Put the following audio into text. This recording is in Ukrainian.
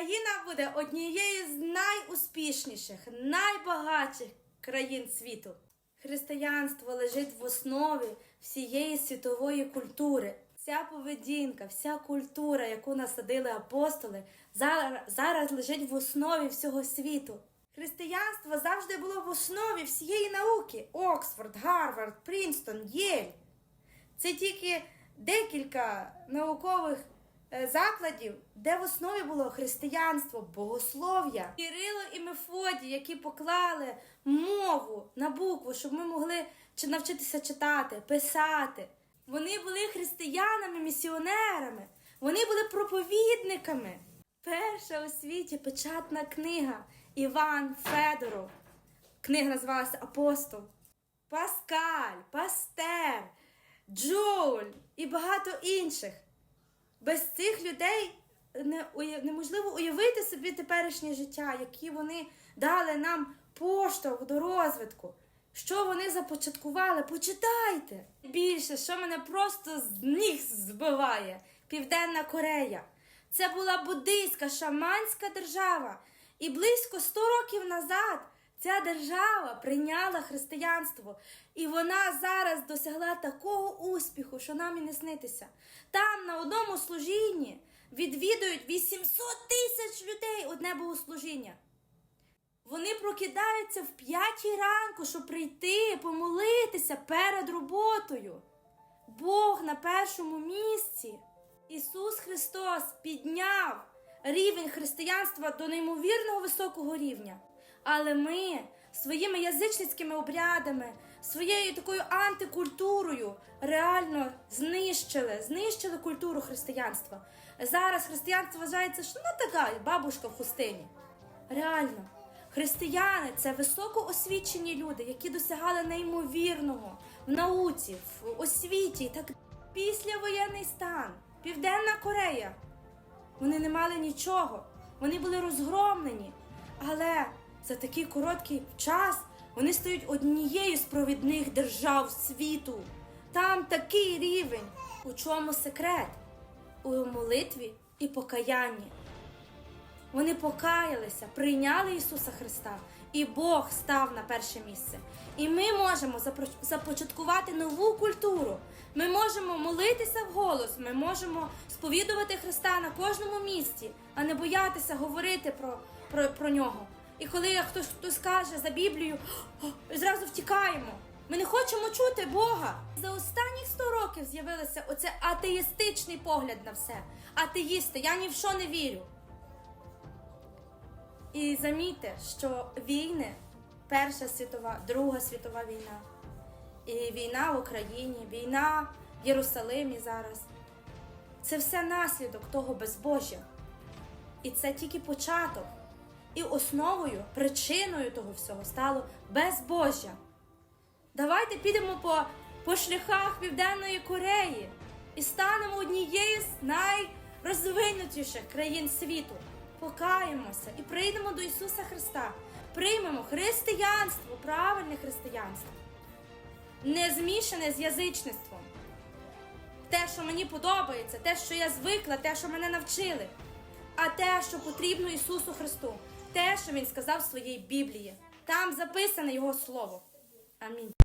Україна буде однією з найуспішніших, найбагатших країн світу. Християнство лежить в основі всієї світової культури. Вся поведінка, вся культура, яку насадили апостоли, зараз, зараз лежить в основі всього світу. Християнство завжди було в основі всієї науки: Оксфорд, Гарвард, Прінстон, Єль. Це тільки декілька наукових закладів, де в основі було християнство, богослов'я. Кирило і Мефодій, які поклали мову на букву, щоб ми могли чи навчитися читати, писати. Вони були християнами, місіонерами, вони були проповідниками. Перша у світі печатна книга Іван Федоров. Книга називалася Апостол. Паскаль, Пастер, Джоуль і багато інших. Без цих людей не, неможливо уявити собі теперішнє життя, які вони дали нам поштовх до розвитку. Що вони започаткували? Почитайте! Більше, що мене просто з ніг збиває Південна Корея. Це була буддийська шаманська держава. І близько 100 років назад ця держава прийняла християнство. І вона зараз досягла такого успіху, що нам і не снитися. Там на одному служінні відвідують 800 тисяч людей одне богослужіння. Вони прокидаються в п'ятій ранку, щоб прийти, помолитися перед роботою. Бог на першому місці. Ісус Христос підняв рівень християнства до неймовірного високого рівня. Але ми своїми язичницькими обрядами, своєю такою антикультурою реально знищили, знищили культуру християнства. Зараз християнство вважається, що ну така бабушка в хустині. Реально. Християни це високоосвічені люди, які досягали неймовірного в науці, в освіті. Так післявоєнний стан, Південна Корея. Вони не мали нічого, вони були розгромлені. Але за такий короткий час вони стають однією з провідних держав світу. Там такий рівень. У чому секрет? У молитві і покаянні. Вони покаялися, прийняли Ісуса Христа, і Бог став на перше місце. І ми можемо започаткувати нову культуру. Ми можемо молитися вголос, ми можемо сповідувати Христа на кожному місці, а не боятися говорити про, про, про нього. І коли хтось хтось каже за Біблію, «О, зразу втікаємо. Ми не хочемо чути Бога. За останні 100 років з'явився оце атеїстичний погляд на все. Атеїсти, я ні в що не вірю. І замітьте, що війни, Перша світова, Друга світова війна, і війна в Україні, війна в Єрусалимі зараз. Це все наслідок того безбожжя. І це тільки початок. І основою, причиною того всього стало безбожжя. Давайте підемо по, по шляхах Південної Кореї і станемо однією з найрозвинутіших країн світу. Покаємося і прийдемо до Ісуса Христа. Приймемо християнство, правильне християнство, не змішане з язичництвом. Те, що мені подобається, те, що я звикла, те, що мене навчили, а те, що потрібно Ісусу Христу, те, що Він сказав в своїй Біблії. Там записане Його Слово. Амінь.